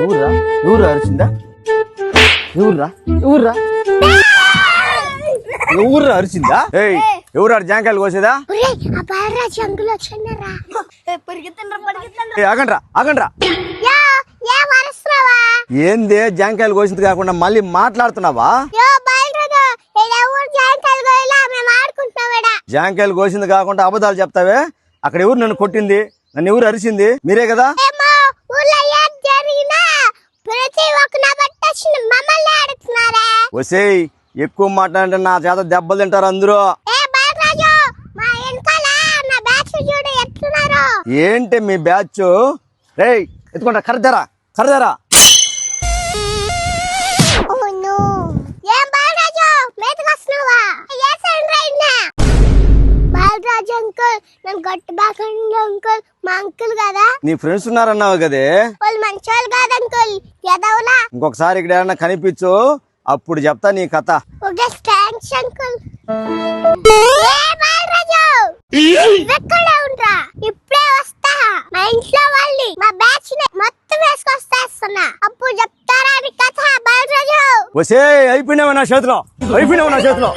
ఎవర్రా? ఎవరు అరిచిందా? ఎవర్రా? ఎవర్రా? ఎవరు అరిచిందా? ఏయ్ ఎవరు జాంకాయలు కోసేదా? ఆగండ్రా ఆగండ్రా. ఏందే జాంకాయలు కోసింది కాకుండా మళ్ళీ మాట్లాడుతున్నావా? జాంకాయలు కోసింది కాకుండా అబద్ధాలు చెప్తావే? అక్కడ ఎవరు నన్ను కొట్టింది? నన్ను ఎవరు అరిచింది? మీరే కదా? ఒసేయ్ ఎక్కువ మాట్లాడంటే నా చేత దెబ్బలు తింటారు అందరూ. ఏంటి మీ బ్యాచ్ రేయ్ ఎత్తుకుంటా రైడ్నా బాలరాజు అంకుల్ నన్ను మా అంకుల్ కదా? నీ ఫ్రెండ్స్ ఉన్నారన్నావు కదే. వాళ్ళు మంచోళ్ళు కాదు అంకుల్ ఎదవలా ఇంకొకసారి ఇక్కడ ఏమన్నా కనిపించు. అప్పుడు చెప్తా నీ కథ. ఇప్పుడే వస్తా. మా ఇంట్లో వాళ్ళని మా బ్యాచ్ని మొత్తం వేసుకొస్తేస్తున్నా. అప్పుడు చెప్తారా నీ కథ బాలరాజు? ఒసే అయిపోయినావా నా చేతిలో? అయిపోయినావా నా చేతిలో?